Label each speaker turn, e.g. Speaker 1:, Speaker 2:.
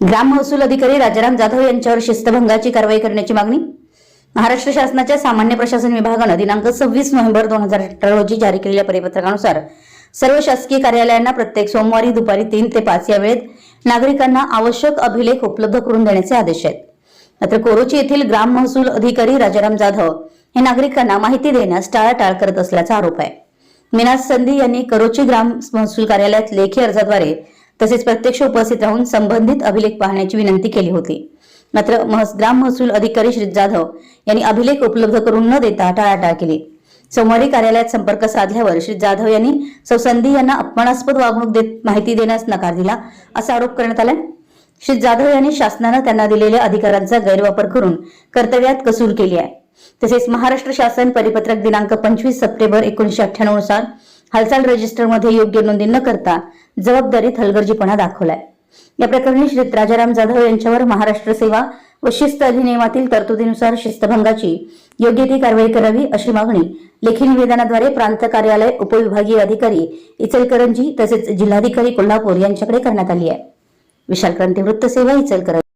Speaker 1: ग्राम महसूल अधिकारी राजाराम जाधव यांच्यावर शिस्तभंगाची कारवाई करण्याची मागणी? महाराष्ट्र शासनाच्या सामान्य प्रशासन विभागानं दिनांक सव्वीस नोव्हेंबर दोन हजार अठरा रोजी जारी केलेल्या परिपत्रकानुसार सर्व शासकीय कार्यालयांना प्रत्येक सोमवारी दुपारी तीन ते पाच या वेळेत नागरिकांना आवश्यक अभिलेख उपलब्ध करून देण्याचे आदेश आहेत. मात्र कोरोची येथील ग्राम महसूल अधिकारी राजाराम जाधव हे नागरिकांना माहिती देण्यास टाळाटाळ करत असल्याचा आरोप आहे. मिनाज संधी यांनी करोची ग्राम महसूल कार्यालयात लेखी अर्जाद्वारे तसेच प्रत्यक्ष उपस्थित राहून संबंधित अभिलेख पाहण्याची विनंती केली होती. मात्र ग्राम महसूल अधिकारी श्री जाधव यांनी अभिलेख उपलब्ध करून न देता टाळाटाळ केली. सोमवारी कार्यालयात संपर्क साधल्यावर श्री जाधव यांनी सौसंधी यांना अपमानास्पद वागणूक देत माहिती देण्यास नकार दिला असा आरोप करण्यात आलाय. श्री जाधव यांनी शासनानं त्यांना दिलेल्या अधिकारांचा गैरवापर करून कर्तव्यात कसूर केली आहे. तसेच महाराष्ट्र शासन परिपत्रक दिनांक पंचवीस सप्टेंबर एकोणीशे अठ्ठ्याण्णवनुसार हालचाल रजिस्टरमध्ये योग्य नोंदी न करता जबाबदारीत हलगर्जीपणा दाखवलाय. या प्रकरणी श्री राजाराम जाधव यांच्यावर महाराष्ट्र सेवा व शिस्त अधिनियमातील तरतुदीनुसार शिस्तभंगाची योग्य ती कारवाई करावी अशी मागणी लेखी निवेदनाद्वारे प्रांत कार्यालय उपविभागीय अधिकारी इचलकरंजी तसेच जिल्हाधिकारी कोल्हापूर यांच्याकडे करण्यात आली आहे. विशाल क्रांती वृत्त सेवा इचलकरंजी.